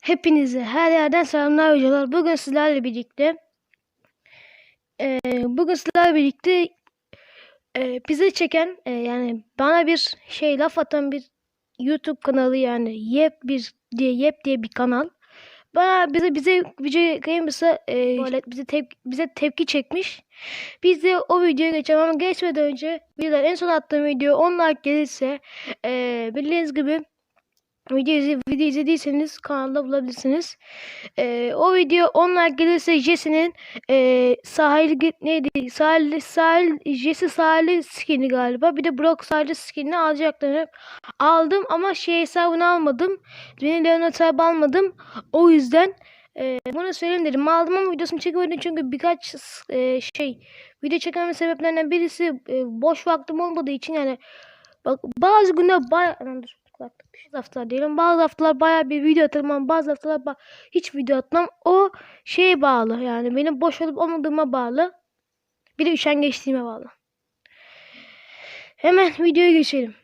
Hepinize her yerden selamlar hocalar. Bugün sizlerle birlikte eee, bugün sizlerle birlikte eee bize çeken eee, yani bana bir şey laf atan bir YouTube kanalı yani Yep bir diye Yep diye bir kanal. Bana bize bize Games'a eee, böyle bize tep bize tepki çekmiş. Biz de o videoya geçelim ama geçmeden önce videolar en son attığım video 10 like gelirse eee bildiğiniz gibi Video, izle, video izlediyseniz kanalda bulabilirsiniz. Ee, o video 10 like gelirse Jesse'nin e, sahil neydi? Sahil, sahil, Jesse sahil skin'i galiba. Bir de Brock sahil skin'ini alacaklarını aldım ama şey hesabını almadım. Beni Leon hesabı almadım. O yüzden e, bunu söyleyeyim dedim. Aldım ama videosunu çekemedim çünkü birkaç e, şey video çekmemin sebeplerinden birisi e, boş vaktim olmadığı için yani bak bazı günler bayağı kulaklık. Bazı haftalar diyelim. Bazı haftalar bayağı bir video atarım ama bazı haftalar hiç video atmam. O şeye bağlı yani benim boş olup olmadığıma bağlı. Bir de üşengeçliğime bağlı. Hemen videoya geçelim.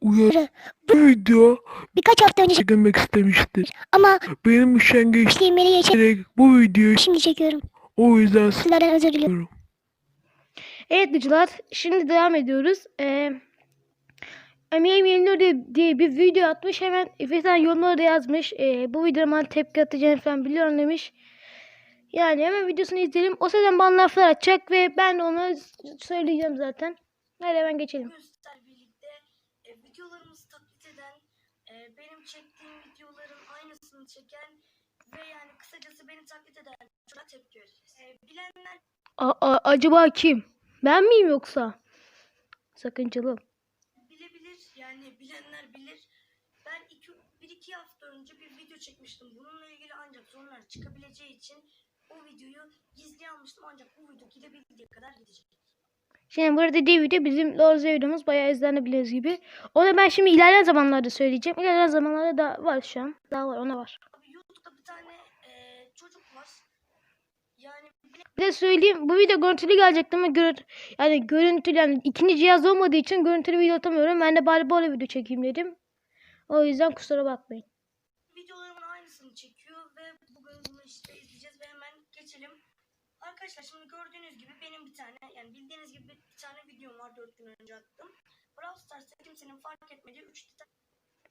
Uyar bu video Birkaç hafta önce çekilmek istemiştir. ama Benim üşengeç işlemleri geçip gerek bu videoyu şimdi çekiyorum. o yüzden Sizlerden özür diliyorum. Evet Gıcılar şimdi devam ediyoruz. Ee, Emeğim Yeniliyor diye, bir video atmış. Hemen bir tane yorumları da yazmış. Ee, bu videoma tepki atacağını falan biliyorum demiş. Yani hemen videosunu izleyelim. O sırada bana laflar atacak ve ben de ona söyleyeceğim zaten. Hadi hemen geçelim. Birlikte e, videolarımızı taklit eden, e, benim çektiğim videoların aynısını çeken ve yani kısacası beni taklit eden çocuğa tepki vereceğiz. E, bilenler A- a- acaba kim? Ben miyim yoksa? Sakıncalı. bilebilir yani bilenler bilir. Ben iki, bir iki hafta önce bir video çekmiştim. Bununla ilgili ancak sorunlar çıkabileceği için o videoyu gizli almıştım ancak bu video gidebildiği kadar gidecek. Şimdi burada dediği video bizim Lord videomuz bayağı izlenebiliriz gibi. Onu ben şimdi ilerleyen zamanlarda söyleyeceğim. İlerleyen zamanlarda da var şu an. Daha var ona var. Abi YouTube'da bir tane e, çocuk var. Yani Bir de söyleyeyim bu video görüntülü gelecekti ama görüntü yani görüntülü yani ikinci cihaz olmadığı için görüntülü video atamıyorum. Ben de bari böyle video çekeyim dedim. O yüzden kusura bakmayın. videolarımın aynısını çekiyor ve bugün bunu işte izleyeceğiz ve hemen geçelim. Arkadaşlar şimdi gördüğünüz gibi benim bir tane yani bildiğiniz gibi bir tane videom var 4 gün önce attım. Brawl Stars'ta kimsenin fark etmediği 3 tane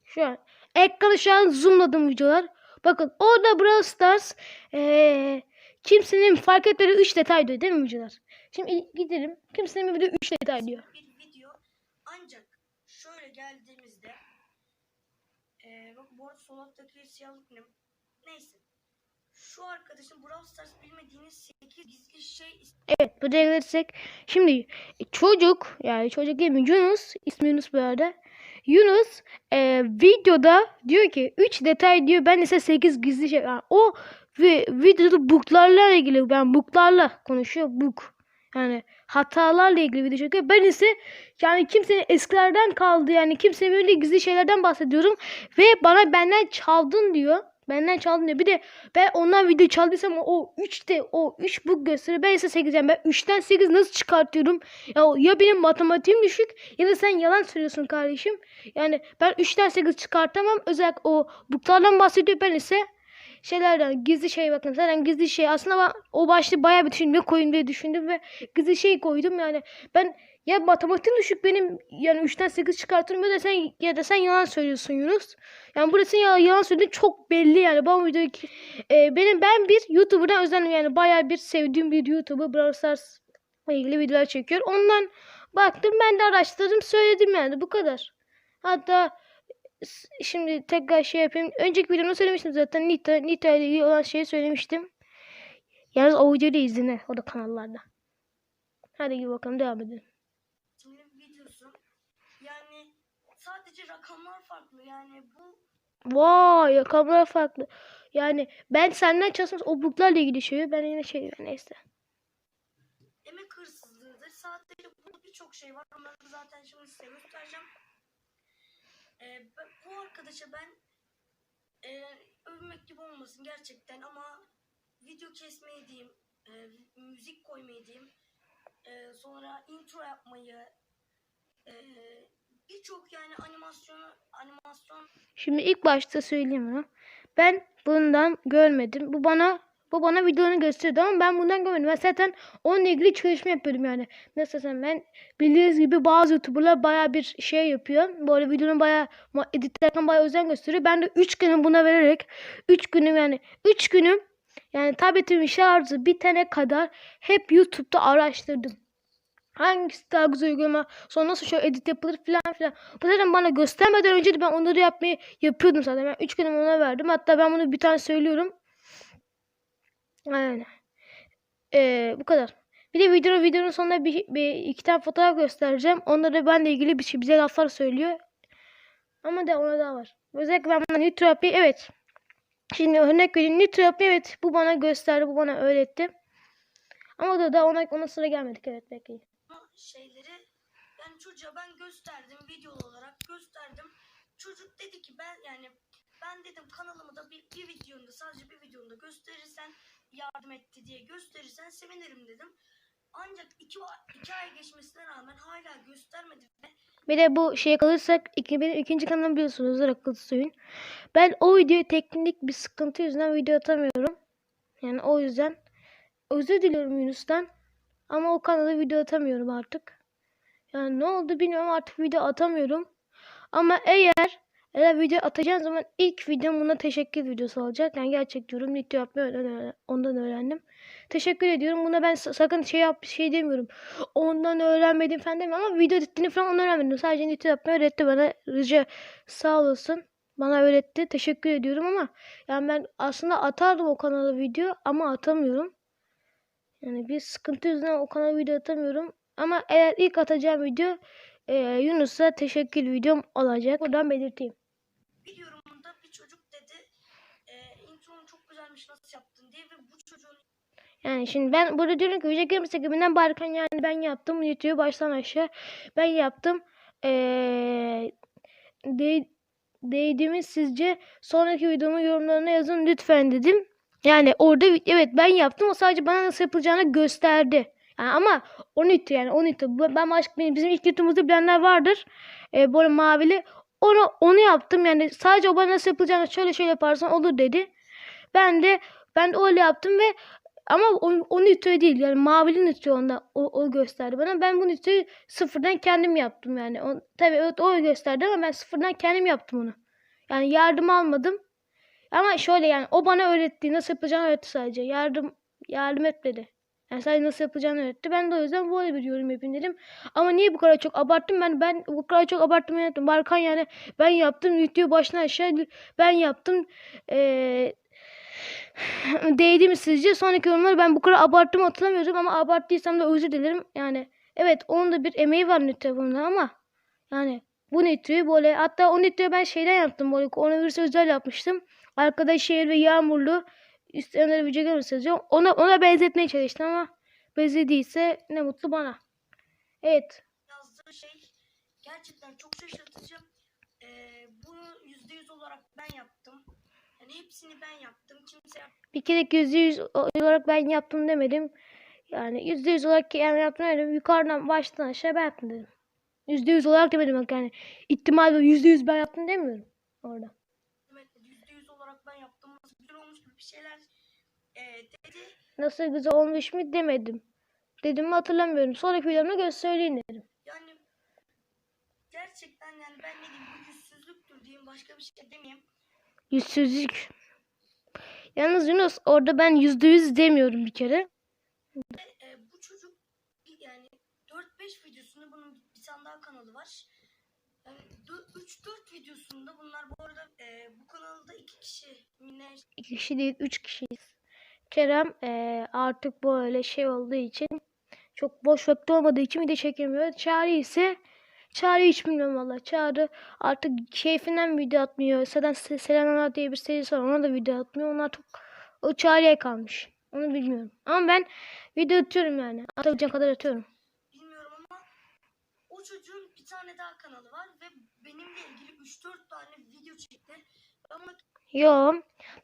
Şu an ekranı şu an zoomladım videolar. Bakın orada Brawl Stars eee, kimsenin fark etmediği 3 detay diyor değil mi videolar? Şimdi gidelim. Kimsenin bir 3 detay diyor. bir video ancak şöyle geldiğimizde eee bak bu arada sol alttaki siyahlık ne? Neyse. Şu arkadaşın Brawl Stars bilmediğiniz 8 gizli şey Evet buraya gelirsek. Şimdi çocuk yani çocuk değil? Yunus ismi Yunus bu arada. Yunus e, videoda diyor ki 3 detay diyor ben ise 8 gizli şey. Yani o ve videoda buglarla ilgili ben buglarla konuşuyor bug. Yani hatalarla ilgili video çekiyor. Ben ise yani kimsenin eskilerden kaldı yani kimsenin böyle gizli şeylerden bahsediyorum. Ve bana benden çaldın diyor. Benden çaldın diyor. Bir de ben ondan video çaldıysam o 3'te o 3 bug gösteriyor. Ben ise 8 yani ben 3'ten 8 nasıl çıkartıyorum? Ya, ya benim matematiğim düşük ya da sen yalan söylüyorsun kardeşim. Yani ben 3'ten 8 çıkartamam. Özellikle o buglardan bahsediyor. Ben ise şeylerden gizli şey bakın zaten gizli şey aslında ben o başta bayağı bir düşündüm koyayım diye düşündüm ve gizli şey koydum yani ben ya matematiğim düşük benim yani 3'ten 8 çıkartırım ya da sen ya da sen yalan söylüyorsun Yunus. Yani burası ya, yalan söylediğin çok belli yani. Ben videoyu e, benim ben bir YouTuber'dan özendim yani bayağı bir sevdiğim bir YouTuber Brawl Stars ile ilgili videolar çekiyor. Ondan baktım ben de araştırdım söyledim yani bu kadar. Hatta şimdi tekrar şey yapayım. Önceki videomda söylemiştim zaten Nita, Nita ile ilgili olan şeyi söylemiştim. Yalnız o videoyu da izle o da kanallarda. Hadi bakalım devam edelim. Şimdi videosu yani sadece rakamlar farklı yani bu Vay kamera farklı. Yani ben senden çalışmış o buglarla ilgili şey. Ben yine şey neyse. emek hırsızlığıdır. Sadece burada birçok şey var. Onları zaten şimdi size göstereceğim. Ee, ben- bu arkadaşa ben e, övmek gibi olmasın gerçekten ama video kesmeyi diyeyim, e, müzik koymayı diyeyim, e, sonra intro yapmayı, e, birçok yani animasyonu animasyon Şimdi ilk başta söyleyeyim onu. Ben bundan görmedim. Bu bana bu bana videonu gösteriyordu ama ben bundan görmedim. Ben zaten onunla ilgili çalışma yapıyordum yani. Mesela ben bildiğiniz gibi bazı YouTuber'lar baya bir şey yapıyor. Böyle videonun baya editlerken baya özen gösteriyor. Ben de 3 günüm buna vererek 3 günüm yani 3 günüm yani tabletimin şarjı bitene kadar hep YouTube'da araştırdım. Hangisi daha güzel uygulama, sonra nasıl şöyle edit yapılır falan filan. Bu zaten bana göstermeden önce de ben onları yapmayı yapıyordum zaten. Ben 3 günüm ona verdim. Hatta ben bunu bir tane söylüyorum. Aynen. Ee, bu kadar. Bir de video videonun sonunda bir, bir iki tane fotoğraf göstereceğim. Onlara benle ilgili bir şey bize laflar söylüyor. Ama da ona daha var. Özellikle ben buna Nitropi evet. Şimdi örnek vereyim. Nitropi evet bu bana gösterdi. Bu bana öğretti. Ama da da ona, ona sıra gelmedik. Evet bekleyin. Şeyleri yani çocuğa ben gösterdim videolu olarak gösterdim. Çocuk dedi ki ben yani ben dedim kanalımı da bir, bir videonda sadece bir videonda gösterirsen yardım etti diye gösterirsen sevinirim dedim. Ancak iki, iki ay geçmesine rağmen hala göstermedi ve Bir de bu şeye kalırsak iki, benim ikinci kanalım biliyorsunuz akıllı suyun. Ben o videoyu teknik bir sıkıntı yüzünden video atamıyorum. Yani o yüzden özür diliyorum Yunus'tan. Ama o kanala video atamıyorum artık. Yani ne oldu bilmiyorum artık video atamıyorum. Ama eğer eğer video atacağım zaman ilk videom buna teşekkür videosu olacak. Yani gerçek diyorum. Video yapmayı ondan, öğren- ondan öğrendim. Teşekkür ediyorum. Buna ben sa- sakın şey yap şey demiyorum. Ondan öğrenmedim falan demiyorum ama video editini falan ondan öğrenmedim. Sadece video yapmayı öğretti bana. Rica sağ olasın. Bana öğretti. Teşekkür ediyorum ama yani ben aslında atardım o kanala video ama atamıyorum. Yani bir sıkıntı yüzünden o kanala video atamıyorum. Ama eğer ilk atacağım video e, Yunus'a teşekkür videom olacak. Buradan belirteyim. bir yorumunda bir çocuk dedi e, intron çok güzelmiş nasıl yaptın diye ve bu çocuğun Yani şimdi ben burada diyorum ki Yüce Kırmızı ekibinden Barkan yani ben yaptım. YouTube'u baştan aşağı ben yaptım. Ee, de, değdi mi sizce sonraki videomun yorumlarına yazın lütfen dedim. Yani orada evet ben yaptım. O sadece bana nasıl yapılacağını gösterdi. Yani ama o neydi yani o neydi. Bu- Ben başka bizim ilk YouTube'umuzda bilenler vardır. Ee, böyle mavili. Onu onu yaptım yani sadece o bana nasıl yapılacağını şöyle şöyle yaparsan olur dedi. Ben de ben de öyle yaptım ve ama o, o nitro değil yani mavili nitro onda o, o gösterdi bana. Ben bu nitroyu sıfırdan kendim yaptım yani. O, tabii evet o gösterdi ama ben sıfırdan kendim yaptım onu. Yani yardım almadım. Ama şöyle yani o bana öğretti. Nasıl yapacağını öğretti sadece. Yardım yardım etmedi. Yani sadece nasıl yapacağını öğretti. Ben de o yüzden böyle bir yorum yapayım dedim. Ama niye bu kadar çok abarttım? Ben ben bu kadar çok abarttım yaptım. Barkan yani ben yaptım. Video başına aşağı ben yaptım. Eee değdi mi sizce? Sonraki yorumları ben bu kadar abarttım hatırlamıyorum ama abarttıysam da özür dilerim. Yani evet onun da bir emeği var bunda ama yani bu Nitro'yu böyle hatta o Nitro'yu ben şeyden yaptım böyle koronavirüs özel yapmıştım. Arkada şehir ve yağmurlu isteyenlere video görürse yazıyor. Ona, ona benzetmeye çalıştım ama benzediyse ne mutlu bana. Evet. yazdığı şey gerçekten çok şaşırtıcı. E, bunu yüzde yüz olarak ben yaptım. Yani hepsini ben yaptım. Kimse. Bir kere yüzde yüz olarak ben yaptım demedim. Yani yüzde yüz olarak yani yaptım demedim. Yukarıdan baştan aşağı ben yaptım dedim. Yüzde yüz olarak demedim bak yani. İhtimal yüzde yüz ben yaptım demiyorum orada. Evet, yüzde yüz olarak ben yaptım. Nasıl güzel olmuş gibi bir şeyler e, dedi. Nasıl güzel olmuş mu demedim. Dedim mi hatırlamıyorum. Sonraki videomda göz söyleyin dedim. Yani gerçekten yani ben ne diyeyim bu yüzsüzlüktür diyeyim başka bir şey demeyeyim. Yüzsüzlük. Yalnız Yunus orada ben yüzde yüz demiyorum bir kere. E, bu çocuk bir- yani 4-5 videosunda bunun bir tane daha kanalı var. Yani 3-4 videosunda bunlar bu arada e, bu kanalda iki kişi yine İki kişi değil üç kişiyiz. Kerem eee, artık böyle şey olduğu için çok boş vakti olmadığı için video çekemiyor. Çağrı ise Çağrı hiç bilmiyorum valla. Çağrı artık keyfinden video atmıyor. Zaten Se- Selena diye bir serisi var. Ona da video atmıyor. Onlar çok o Çağrı'ya kalmış. Onu bilmiyorum. Ama ben video atıyorum yani. Atabileceğim kadar atıyorum. Ama çocuğun bir tane daha kanalı var ve benimle ilgili 3-4 tane video çekti. Ona Yo.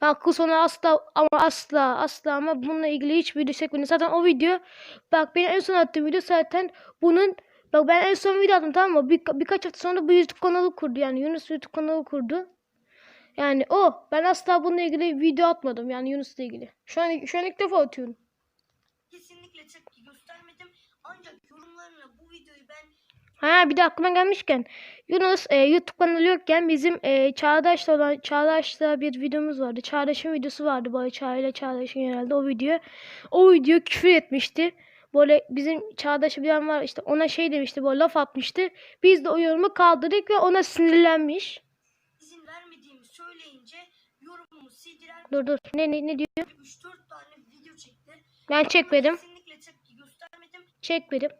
Ben akıl sonu asla ama asla asla ama bununla ilgili hiç video çekmedim. Zaten o video bak benim en son attığım video zaten bunun bak ben en son video attım tamam mı? Bir, birkaç hafta sonra bu YouTube kanalı kurdu yani Yunus YouTube kanalı kurdu. Yani o. Ben asla bununla ilgili video atmadım. Yani Yunus'la ilgili. Şu an, şu an ilk defa atıyorum. Kesinlikle tepki göstermedim. Ancak yorumlarına bu videoyu ben Ha bir de aklıma gelmişken Yunus e, YouTube kanalı yokken bizim e, Çağdaş'la olan Çağdaş'la bir videomuz vardı. Çağdaş'ın videosu vardı böyle Çağ ile Çağdaş'ın genelde o video. O video küfür etmişti. Böyle bizim Çağdaş'ı bilen var işte ona şey demişti böyle laf atmıştı. Biz de o yorumu kaldırdık ve ona sinirlenmiş. izin vermediğimi söyleyince yorumumu sildiler. Dur dur ne ne, ne diyor? 3-4 tane video çekti. Ben çekmedim. Kesinlikle tepki göstermedim. Çekmedim.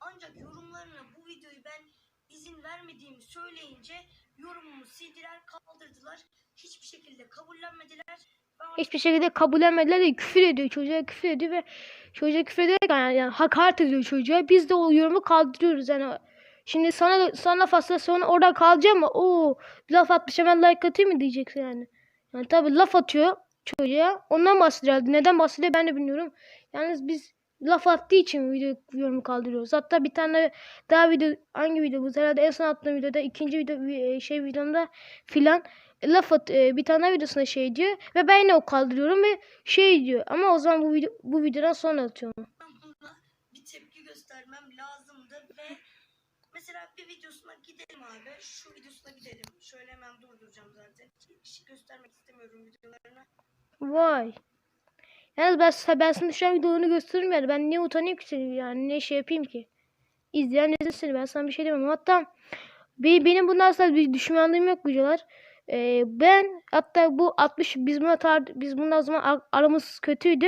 Ancak yorumlarına bu videoyu ben izin vermediğimi söyleyince yorumumu sildiler, kaldırdılar. Hiçbir şekilde kabullenmediler. Ben Hiçbir şekilde kabullenmediler de küfür ediyor. Çocuğa küfür ediyor ve çocuğa küfür ederek yani, yani hakaret ediyor çocuğa. Biz de o yorumu kaldırıyoruz yani. Şimdi sana sana atsa sonra orada kalacağım ama o laf atmış hemen like atayım mı diyeceksin yani. Yani tabii laf atıyor çocuğa. Ondan bahsediyor. Neden bahsediyor ben de bilmiyorum. Yalnız biz laf attığı için video yorumu kaldırıyoruz. Hatta bir tane daha video hangi video bu? Herhalde en son attığım videoda ikinci video vi- şey videomda filan laf at e, bir tane videosunda şey diyor ve ben yine o kaldırıyorum ve şey diyor ama o zaman bu video bu videodan sonra atıyorum. bir tepki göstermem lazımdı ve mesela bir videosuna gidelim abi. Şu videosuna gidelim. Şöyle hemen durduracağım zaten. Hiç göstermek istemiyorum videolarını. Vay. Yalnız ben, ben sana şu an videolarını gösteririm yani. Ben niye utanayım ki seni yani ne şey yapayım ki. İzleyen izlesin ben sana bir şey demem. Hatta be- benim bundan sonra bir düşmanlığım yok videolar. Ee, ben hatta bu 60 biz buna tar biz bundan zaman ar- aramız kötüydü.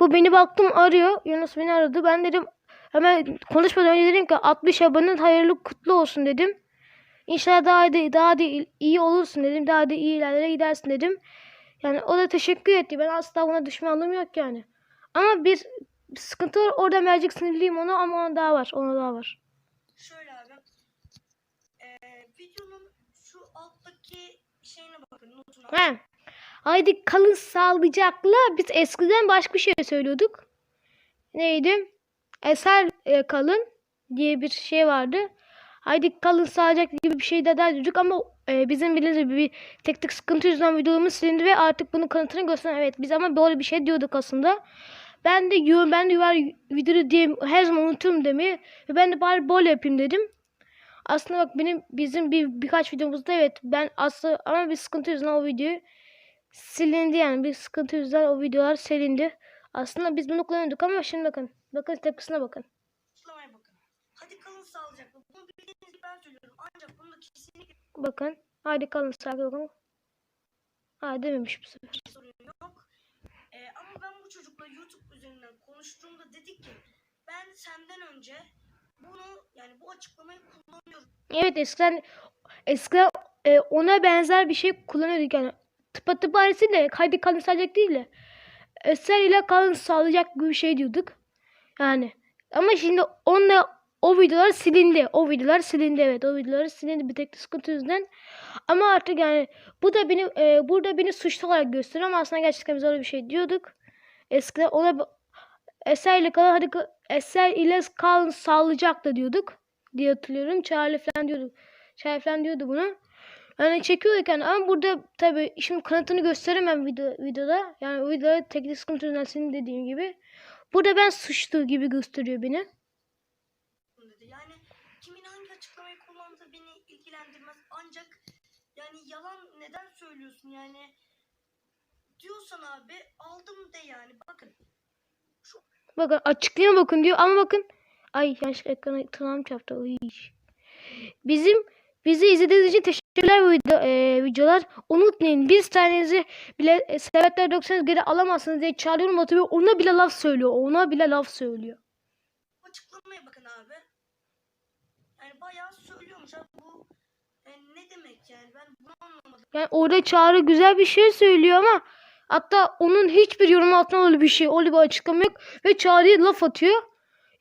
Bu beni baktım arıyor. Yunus beni aradı. Ben dedim hemen konuşmadan önce dedim ki 60 abonen hayırlı kutlu olsun dedim. İnşallah daha da daha da iyi olursun dedim. Daha da iyi ilerlere gidersin dedim. Yani o da teşekkür etti. Ben asla ona düşmanlığım yok yani. Ama bir sıkıntı var. Orada mercek sinirliyim ona ama ona daha var. Ona daha var. Şöyle abi. Ee, videonun şu alttaki şeyine bakın. Notuna. He. Haydi kalın sağlıcakla. Biz eskiden başka bir şey söylüyorduk. Neydi? Eser e, kalın diye bir şey vardı. Haydi kalın sağlıcakla gibi bir şey de derdik ama e, bizim bildiğimiz bir teknik sıkıntı yüzünden videomuz silindi ve artık bunun kanıtını gösteren evet biz ama böyle bir şey diyorduk aslında. Ben de yo ben de var video diye her zaman unuturum demeyi ve ben de bari böyle yapayım dedim. Aslında bak benim bizim bir birkaç videomuzda evet ben aslında ama bir sıkıntı yüzünden o videoyu silindi yani bir sıkıntı yüzünden o videolar silindi. Aslında biz bunu kullanıyorduk ama şimdi bakın. Bakın tepkisine bakın. Hadi kalın sağlıcakla. Bunu bildiğiniz ben söylüyorum. Ancak bunda kesinlikle Bakın. Haydi kalın sakin bakın. Ha dememiş bu sefer. sorun yok. Ee, ama ben bu çocukla YouTube üzerinden konuştuğumda dedik ki ben senden önce bunu yani bu açıklamayı kullanıyorum. Evet eskiden eskiden e, ona benzer bir şey kullanıyorduk yani. Tıpa tıpa arasıyla haydi kalın sağlıcak değil de eser ile kalın sağlayacak gibi bir şey diyorduk. Yani ama şimdi onunla o videolar silindi. O videolar silindi evet. O videolar silindi bir tek sıkıntı yüzünden. Ama artık yani bu da beni e, burada beni suçlu olarak gösteriyor ama aslında gerçekten biz öyle bir şey diyorduk. Eskiden ona eser ile kalın hadi eser ile kalın sağlıcakla diyorduk diye hatırlıyorum. Charlie falan diyordu. Charlie falan diyordu bunu. Yani çekiyorduk yani ama burada tabii şimdi kanıtını gösteremem video, videoda. Yani o videoda teknik sıkıntı yüzünden senin dediğin gibi. Burada ben suçlu gibi gösteriyor beni. dedi. Yani kimin hangi açıklamayı kullandığı beni ilgilendirmez. Ancak yani yalan neden söylüyorsun yani diyorsan abi aldım de yani bakın Bakın açıklayama bakın diyor ama bakın. Ay yanlış ekrana tırnağım çarptı. Ay. Bizim bizi izlediğiniz için teşekkürler video, e, videolar. Unutmayın bir tanenizi bile e, sebepler 90 geri alamazsınız diye çağırıyorum atıyor. Ona bile laf söylüyor. Ona bile laf söylüyor. açıklamaya bakın abi. Yani bayağı söylüyormuş abi bu yani ne demek yani ben anlamadım. Yani orada Çağrı güzel bir şey söylüyor ama hatta onun hiçbir yorum altına öyle bir şey, öyle bir açıklama yok ve Çağrı'ya laf atıyor.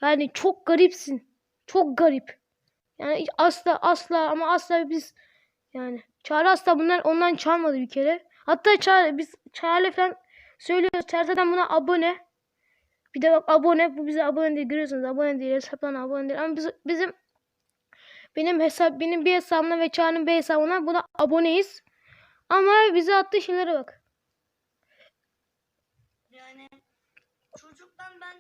Yani çok garipsin. Çok garip. Yani asla asla ama asla biz yani Çağrı asla bunlar ondan çalmadı bir kere. Hatta Çağrı biz Çağrı falan söylüyoruz. Zaten buna abone. Bir de bak abone bu bize abone değil görüyorsunuz abone değil hesaplarına abone değil ama biz, bizim benim hesap benim bir hesabımla ve Çağrı'nın bir hesabına buna aboneyiz. Ama bize attığı şeylere bak. Yani çocuktan ben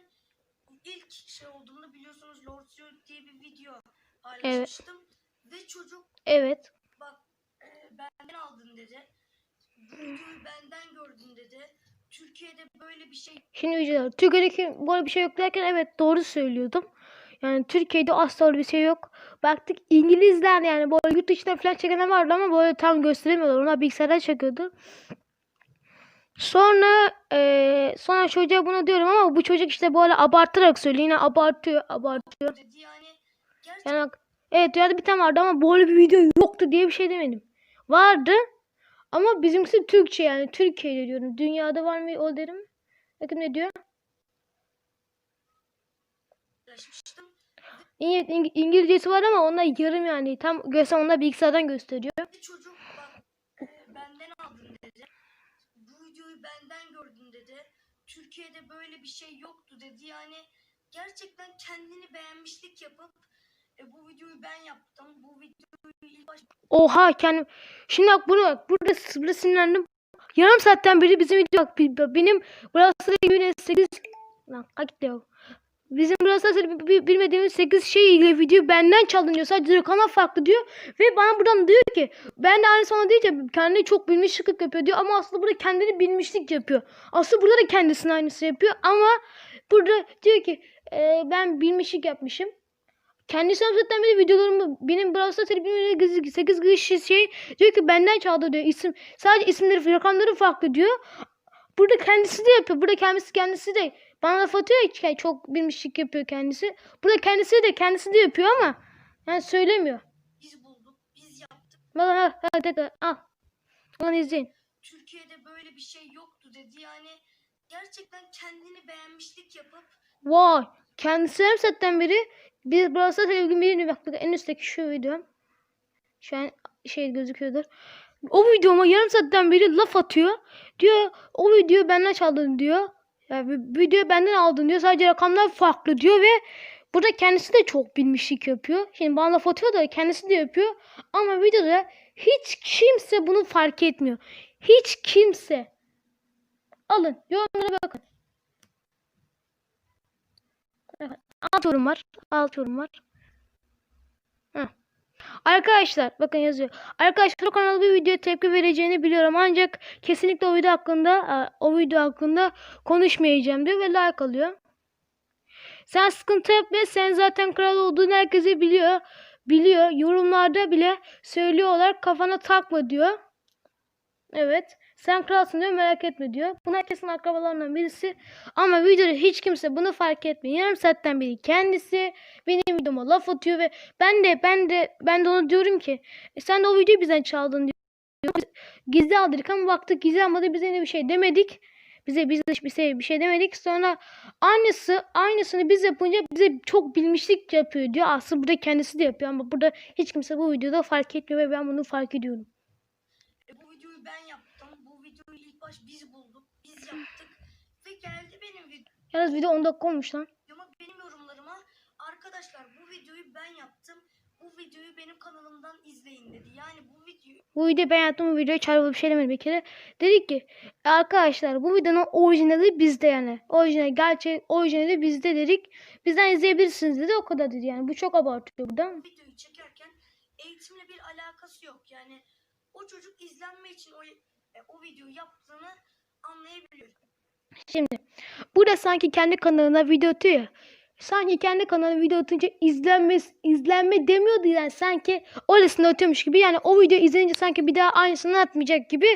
ilk şey olduğunda biliyorsunuz Lord Zero diye bir video paylaşmıştım. Ve çocuk Evet. bak e, benden aldın dedi. Bu videoyu benden gördün dedi. Türkiye'de böyle bir şey Şimdi videolar. Türkiye'deki böyle bir şey yok derken evet doğru söylüyordum. Yani Türkiye'de asla öyle bir şey yok. Baktık İngilizler yani böyle yurt dışından falan çekenler vardı ama böyle tam gösteremiyorlar. Onlar bilgisayardan çekiyordu. Sonra eee sonra çocuğa bunu diyorum ama bu çocuk işte böyle abartarak söylüyor. Yine abartıyor, abartıyor. yani evet dünyada bir tane vardı ama böyle bir video yoktu diye bir şey demedim. Vardı ama bizimkisi Türkçe yani Türkiye'de diyorum. Dünyada var mı o derim. Bakın ne diyor? paylaşmıştım. İyi, İng- İngilizcesi var ama onlar yarım yani. Tam görsem onlar bilgisayardan gösteriyor. Ve çocuk bak e, benden aldın dedi. Bu videoyu benden gördün dedi. Türkiye'de böyle bir şey yoktu dedi. Yani gerçekten kendini beğenmişlik yapıp e, bu videoyu ben yaptım. Bu videoyu ilk baş Oha kendim. Şimdi bak bunu bak. Burada, burada sinirlendim. Yarım saatten beri bizim video bak. Benim burası yine 8 lan kaç ya. Bizim burası bi- bi- bilmediğimiz 8 şey ile video benden çaldın diyor. Sadece rakamlar farklı diyor. Ve bana buradan diyor ki ben de aynı sana diyece kendini çok bilmişlik yapıyor diyor. Ama aslında burada kendini bilmişlik yapıyor. Aslında burada da kendisinin aynısı yapıyor. Ama burada diyor ki "E, ben bilmişlik yapmışım. Kendisi zaten beri videolarımı benim Brawl Stars 8 kişi şey diyor ki benden çaldı diyor. İsim sadece isimleri rakamları farklı diyor. Burada kendisi de yapıyor. Burada kendisi kendisi de bana laf atıyor ki çok bilmişlik yapıyor kendisi. Burada kendisi de kendisi de yapıyor ama yani söylemiyor. biz bulduk. Biz yaptık. Bak ha ha tekrar al. Onu izleyin. Türkiye'de böyle bir şey yoktu dedi. Yani gerçekten kendini beğenmişlik yapıp Vay. Kendisi hem setten beri biz Stars ilgin birini bak, bak en üstteki şu video. Şu an şey gözüküyordur. O videoma yarım saatten beri laf atıyor. Diyor o videoyu benden çaldın diyor. Yani bu videoyu benden aldın diyor. Sadece rakamlar farklı diyor ve burada kendisi de çok bilmişlik yapıyor. Şimdi bana laf atıyor da kendisi de yapıyor. Ama videoda hiç kimse bunu fark etmiyor. Hiç kimse. Alın yorumlara bakın. Alt yorum var. Alt yorum var. Arkadaşlar bakın yazıyor. Arkadaşlar kanalda bir video tepki vereceğini biliyorum ancak kesinlikle o video hakkında o video hakkında konuşmayacağım diyor ve like alıyor. Sen sıkıntı yapma sen zaten kral olduğunu herkese biliyor. Biliyor. Yorumlarda bile söylüyorlar kafana takma diyor. Evet. Sen kralsın diyor merak etme diyor. Bunlar kesin akrabalarından birisi. Ama videoda hiç kimse bunu fark etmiyor. Yarım saatten beri kendisi benim videoma laf atıyor ve ben de ben de ben de ona diyorum ki "E sen de o videoyu bizden çaldın diyor. Gizli aldık ama baktık gizli almadı bize ne bir şey demedik. Bize biz de bir şey, bir şey demedik. Sonra aynısı aynısını biz yapınca bize çok bilmişlik yapıyor diyor. Aslında burada kendisi de yapıyor ama burada hiç kimse bu videoda fark etmiyor ve ben bunu fark ediyorum. e, bu videoyu ben yaptım. Bu videoyu ilk baş biz bulduk. Biz yaptık. Ve geldi benim videom. Yalnız video 10 dakika olmuş lan. Ama benim yorumlarıma arkadaşlar bu videoyu ben yaptım. Bu videoyu benim kanalımdan izleyin dedi. Yani bu videoyu Bu videoyu ben yaptım bu videoya çarpılı bir şey demedim bir kere. Dedik ki arkadaşlar bu videonun orijinali bizde yani. Orijinal gerçek orijinali bizde dedik. Bizden izleyebilirsiniz dedi o kadar dedi yani. Bu çok abartıyor burada. videoyu çekerken eğitimle bir alakası yok. Yani o çocuk izlenme için o, e, o videoyu yaptığını anlayabiliyor. Şimdi burada sanki kendi kanalına video atıyor ya. Sanki kendi kanalına video atınca izlenme, izlenme demiyordu yani sanki öylesine atıyormuş gibi. Yani o video izlenince sanki bir daha aynısını atmayacak gibi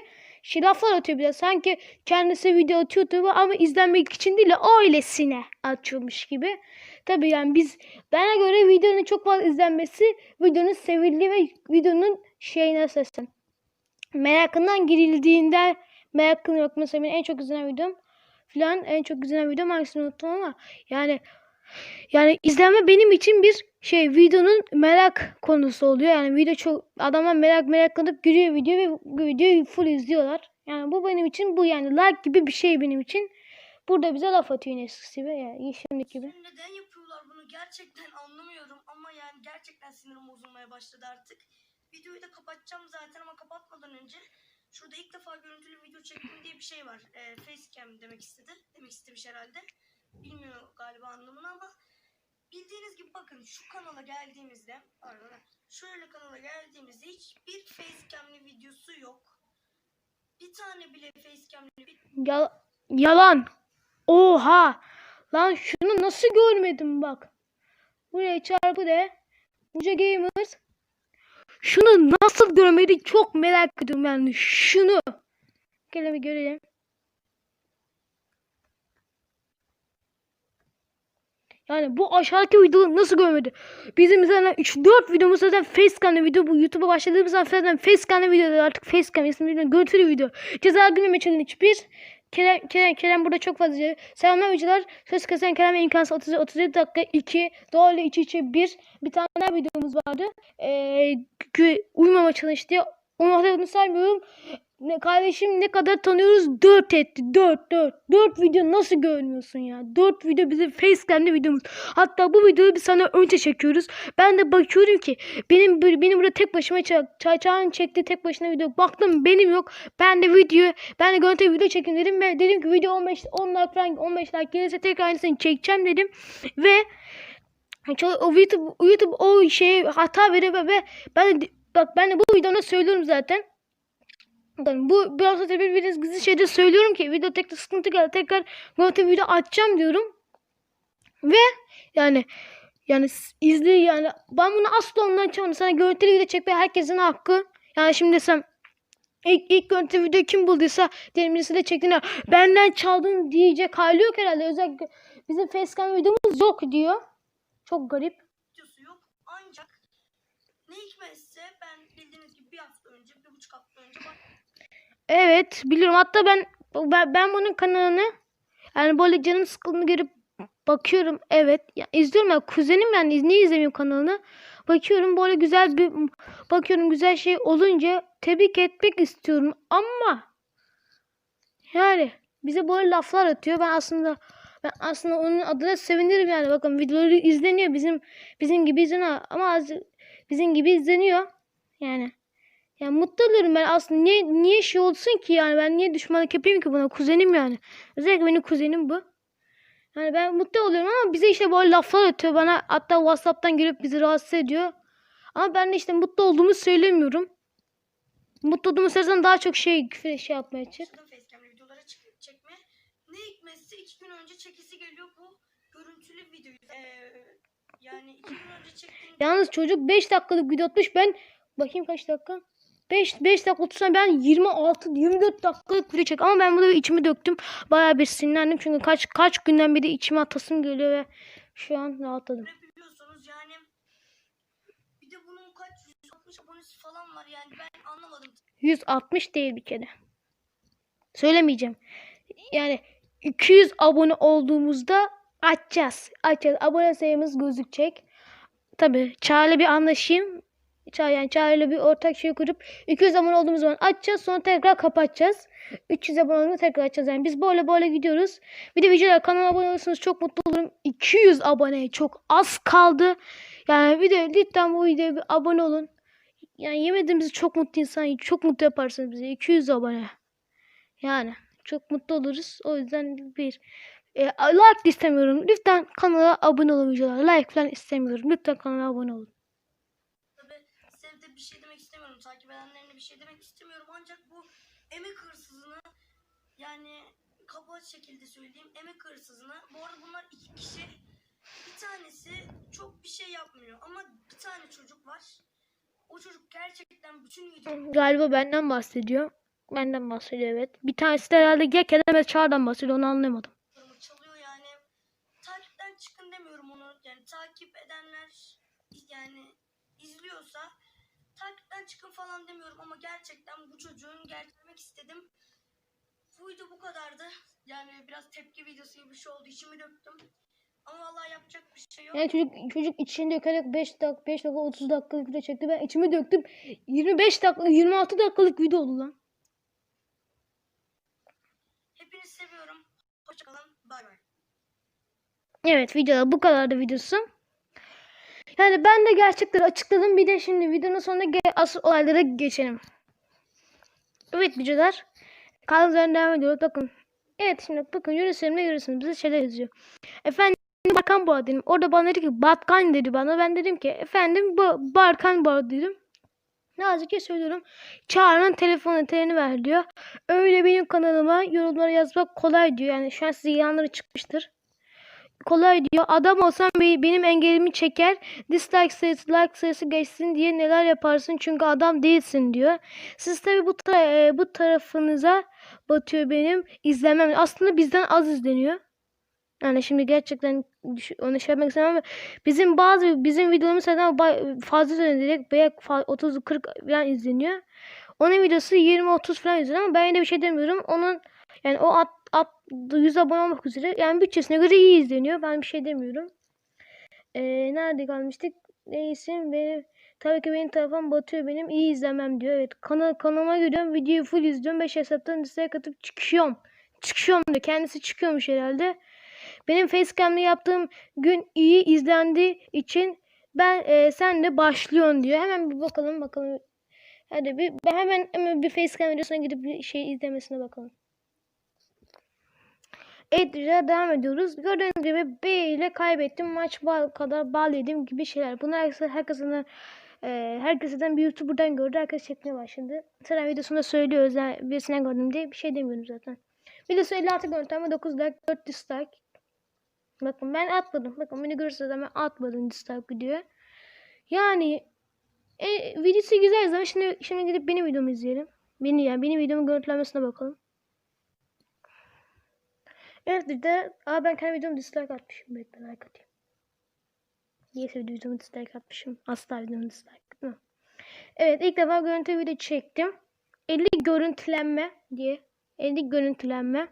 şey atıyor bir de. Sanki kendisi video atıyordu ama izlenmek için değil de öylesine atıyormuş gibi. Tabii yani biz bana göre videonun çok fazla izlenmesi videonun sevildiği ve videonun şeyine sesin. Merakından girildiğinde merakın yok. Mesela benim en çok izlenen videom filan en çok izlenen videom hangisini unuttum ama yani yani izlenme benim için bir şey videonun merak konusu oluyor. Yani video çok adamlar merak meraklanıp giriyor video ve videoyu full izliyorlar. Yani bu benim için bu yani like gibi bir şey benim için. Burada bize laf atıyor yine eskisi gibi yani şimdiki gibi. Neden yapıyorlar bunu gerçekten anlamıyorum ama yani gerçekten sinirim bozulmaya başladı artık. Videoyu da kapatacağım zaten ama kapatmadan önce şurada ilk defa görüntülü video çektim diye bir şey var. E, facecam demek istedi. Demek istemiş herhalde. Bilmiyor galiba anlamını ama bildiğiniz gibi bakın şu kanala geldiğimizde pardon şöyle kanala geldiğimizde hiçbir facecam'li videosu yok. Bir tane bile facecam'li bir Yal- yalan. Oha. Lan şunu nasıl görmedim bak. Buraya çarpı de. Buca Gamers. Şunu nasıl görmedik çok merak ediyorum yani. Şunu. Gelin bir görelim. Yani bu aşağıdaki videoyu nasıl görmedi? Bizim zaten 3-4 videomuz zaten facecam'lı video. Bu YouTube'a başladığımız zaman zaten facecam'lı video. Artık facecam bilmiyorum. Görüntülü video. Ceza günleme challenge 1. Kerem, Kerem, Kerem burada çok fazla. Selamlar videolar. Söz kesen Kerem imkansız 30, 37 dakika 2. Doğru içi içi 1. Bir tane daha videomuz vardı. Ee, uyumama diye. Onu hatırladığını saymıyorum. Ne, kardeşim ne kadar tanıyoruz? 4 etti. 4 4. 4 video nasıl görmüyorsun ya? 4 video bizim facecam'li videomuz. Hatta bu videoyu biz sana önce çekiyoruz. Ben de bakıyorum ki benim benim burada tek başıma çayçağın çektiği tek başına video. Baktım benim yok. Ben de video ben de görüntü video çekeyim dedim ve dedim ki video 15 10 like falan 15 like gelirse tekrar aynısını çekeceğim dedim. Ve o YouTube, YouTube o şeye hata veriyor ve- ve ben de, bak ben de bu videoda söylüyorum zaten. Bakın bu biraz sonra birbiriniz gizli şeyde söylüyorum ki video tekrar sıkıntı geldi tekrar görüntü video açacağım diyorum. Ve yani yani izle yani ben bunu asla ondan açamadım. Sana görüntülü video çekmeye herkesin hakkı. Yani şimdi sen ilk, ilk görüntü video kim bulduysa diyelim birisi de çektiğinde benden çaldın diyecek hali yok herhalde. Özellikle bizim facecam videomuz yok diyor. Çok garip. yok. Ancak ne hikmetse ben bildiğiniz gibi bir hafta önce, bir buçuk hafta önce bak Evet biliyorum. Hatta ben ben, ben bunun kanalını yani böyle canım sıkıldığını görüp bakıyorum. Evet. Ya, izliyorum ya. Kuzenim yani niye izlemiyorum kanalını? Bakıyorum böyle güzel bir bakıyorum güzel şey olunca tebrik etmek istiyorum ama yani bize böyle laflar atıyor. Ben aslında ben aslında onun adına sevinirim yani. Bakın videoları izleniyor bizim bizim gibi izleniyor ama az, bizim gibi izleniyor. Yani ya mutlu olurum ben aslında niye niye şey olsun ki yani ben niye düşmanlık yapayım ki buna kuzenim yani. Özellikle benim kuzenim bu. Yani ben mutlu oluyorum ama bize işte böyle laflar atıyor bana hatta Whatsapp'tan gelip bizi rahatsız ediyor. Ama ben de işte mutlu olduğumu söylemiyorum. Mutlu olduğumu söylesem daha çok şey şey yapmaya çık. başladım facecam'li videolara çık- çekmeye. Ne hikmetse iki gün önce çekisi geliyor bu görüntülü videoyu. Ee, yani iki gün önce çektiğim Yalnız çocuk 5 dakikalık video atmış ben bakayım kaç dakika. 5 5 dakika otursam ben 26 24 dakikalık video çek ama ben burada içimi döktüm. Bayağı bir sinirlendim çünkü kaç kaç günden beri içime atasım geliyor ve şu an rahatladım. biliyorsunuz yani bir de bunun kaç 160 abonesi falan var yani ben anlamadım. 160 değil bir kere. Söylemeyeceğim. Yani 200 abone olduğumuzda açacağız. Açacağız. Abone sayımız gözükecek. Tabii Çağrı'yla bir anlaşayım. Çağrı, yani Çağrı'yla bir ortak şey kurup 200 abone olduğumuz zaman açacağız. Sonra tekrar kapatacağız. 300 abone olduğumuzda tekrar açacağız. Yani biz böyle böyle gidiyoruz. Bir de videolar kanala abone olursanız çok mutlu olurum. 200 aboneye çok az kaldı. Yani bir de lütfen bu videoya bir abone olun. Yani yemediğimizi çok mutlu insan çok mutlu yaparsınız bize. 200 abone. Yani çok mutlu oluruz. O yüzden bir e, like istemiyorum. Lütfen kanala abone olun videolar. Like falan istemiyorum. Lütfen kanala abone olun. Tabii size de bir şey demek istemiyorum. Takip edenlerine bir şey demek istemiyorum. Ancak bu emek hırsızını yani kaba şekilde söyleyeyim emek hırsızını. Bu arada bunlar iki kişi. Bir tanesi çok bir şey yapmıyor ama bir tane çocuk var. O çocuk gerçekten bütün video Galiba benden bahsediyor. Benden bahsediyor evet. Bir tanesi de herhalde Kerem ve Çağrı'dan bahsediyor. Onu anlamadım. çalıyor yani. Takipten çıkın demiyorum onu. Yani takip edenler yani izliyorsa takipten çıkın falan demiyorum ama gerçekten bu çocuğun gerçeklemek istedim. Bu video bu kadardı. Yani biraz tepki videosu gibi bir şey oldu. İçimi döktüm. Ama vallahi yapacak bir şey yok. Yani çocuk çocuk içini dökerek 5 dakika 5 dakika 30 dakikalık video çekti. Ben içimi döktüm. 25 dakika 26 dakikalık video oldu lan. Hepinizi seviyorum. Hoşçakalın. Bay bay. Evet videoda bu kadardı videosu. Yani ben de gerçekleri açıkladım. Bir de şimdi videonun sonunda asıl olaylara geçelim. Evet videolar. Kaldığımız yerden devam ediyoruz. Bakın. Evet şimdi bakın Emre görüyorsunuz. Bize şeyler yazıyor. Efendim Barkan bu dedim. Orada bana dedi ki Batkan dedi bana. Ben dedim ki efendim bu Barkan bu dedim. Nazikçe söylüyorum. Çağrı'nın telefon eteğini ver diyor. Öyle benim kanalıma yorumları yazmak kolay diyor. Yani şu an size ilanları çıkmıştır. Kolay diyor. Adam olsam be- benim engelimi çeker. Dislike sayısı, like sayısı geçsin diye neler yaparsın çünkü adam değilsin diyor. Siz tabi bu ta- e, bu tarafınıza batıyor benim izlemem. Aslında bizden az izleniyor. Yani şimdi gerçekten onu şey yapmak istemem ama bizim bazı bizim videomuz zaten fazla izleniyor. Veya 30-40 falan izleniyor. Onun videosu 20-30 falan izleniyor ama ben yine bir şey demiyorum. Onun yani o at 100 abone olmak üzere yani bütçesine göre iyi izleniyor. Ben bir şey demiyorum. Ee, nerede kalmıştık? Neyse benim tabii ki benim tarafım batıyor benim iyi izlemem diyor. Evet kana, kanalıma giriyorum videoyu full izliyorum 5 hesaptan dislike atıp çıkıyorum. Çıkıyorum diyor. Kendisi çıkıyormuş herhalde. Benim facecam'le yaptığım gün iyi izlendiği için ben e, sen de başlıyorsun diyor. Hemen bir bakalım bakalım. Hadi bir hemen hemen bir facecam videosuna gidip bir şey izlemesine bakalım. Güzel devam ediyoruz. Gördüğünüz gibi B ile kaybettim. Maç bal kadar bal yedim gibi şeyler. Bunlar e, herkesten bir YouTuber'dan gördü. Herkes çekmeye başladı. Sıra videosunda söylüyor özel birisine gördüm diye bir şey demiyorum zaten. Videosu 56 görüntü ama 9 like 4 dislike. Bakın ben atmadım. Bakın beni görürseniz ben atmadım dislike videoya. Yani e, videosu güzel ama şimdi şimdi gidip benim videomu izleyelim. Beni yani benim videomun görüntülenmesine bakalım. Evet bir de aa ben kendi videomu dislike atmışım. Bekle like atayım. Niyeyse videomu dislike atmışım. Asla videomu dislike atmam. Evet ilk defa görüntü video çektim. 50 görüntülenme diye. 50 görüntülenme.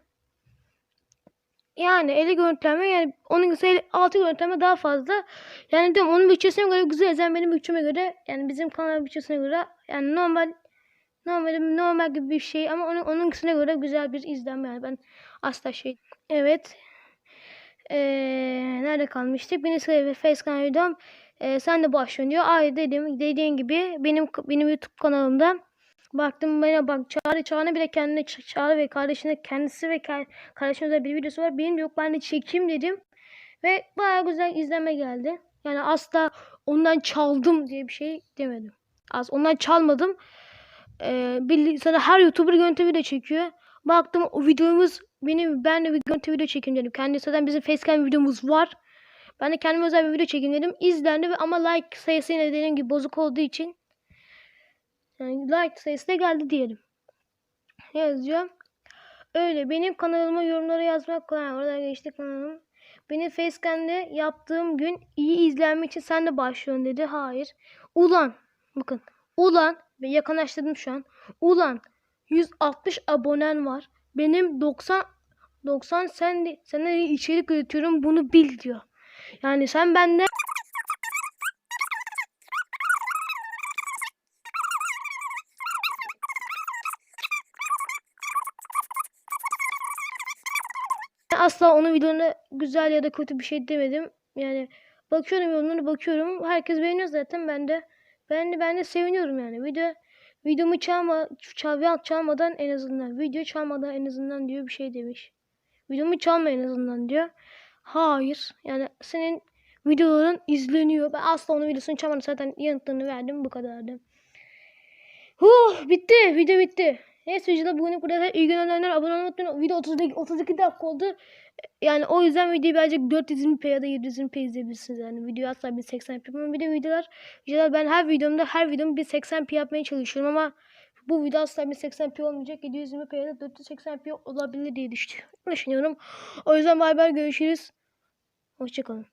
Yani 50 görüntülenme yani onun ise 6 görüntülenme daha fazla. Yani diyorum onun bütçesine göre güzel. Yani benim bütçeme göre yani bizim kanal bütçesine göre yani normal normal normal gibi bir şey ama onun onunkisine göre güzel bir izlenme yani ben asla şey evet. Ee, nerede kalmıştık? Beni söyle facecam videom ee, sen de başlıyorsun diyor. Ay dedim dediğin gibi benim benim youtube kanalımda baktım bana bak Çağrı Çağrı bile kendine Çağrı ve kardeşine kendisi ve ka- kardeşine bir videosu var. Benim de yok ben de çekeyim dedim ve baya güzel izleme geldi. Yani asla ondan çaldım diye bir şey demedim. Az ondan çalmadım. Ee, bir, sana her YouTuber görüntü video çekiyor. Baktım o videomuz benim ben de bir görüntü video çekeyim dedim. Kendi zaten bizim facecam videomuz var. Ben de kendime özel bir video çekeyim dedim. İzlendi ve ama like sayısı yine dediğim gibi bozuk olduğu için yani like sayısı da geldi diyelim. Ne yazıyor? Öyle benim kanalıma yorumlara yazmak kolay. Orada geçti kanalım. Benim facecam'de yaptığım gün iyi izlenme için sen de başlıyorsun dedi. Hayır. Ulan bakın. Ulan ve yakınlaştırdım şu an. Ulan 160 abonen var. Benim 90 90 sen sana içerik üretiyorum bunu bil diyor. Yani sen benden asla onun videolarına güzel ya da kötü bir şey demedim. Yani bakıyorum yorumlara bakıyorum. Herkes beğeniyor zaten ben de ben de ben de seviniyorum yani. Video videomu çalma çal, çalmadan en azından video çalmadan en azından diyor bir şey demiş. Videomu çalma en azından diyor. Hayır. Yani senin videoların izleniyor. Ben asla onun videosunu çalmadım. Zaten yanıtlarını verdim. Bu kadardı. Huh, bitti. Video bitti. Neyse videoda bugünlük burada iyi günler abone olmayı unutmayın. Video 32, 32 dakika oldu. Yani o yüzden videoyu birazcık 420p ya da 720p izleyebilirsiniz. Yani video asla 1080p yapamam. Bir de videolar, videolar ben her videomda her videomu 1080p yapmaya çalışıyorum ama bu video asla 1080p olmayacak. 720p ya da 480p olabilir diye düşünüyorum. O yüzden bay bay görüşürüz. Hoşçakalın.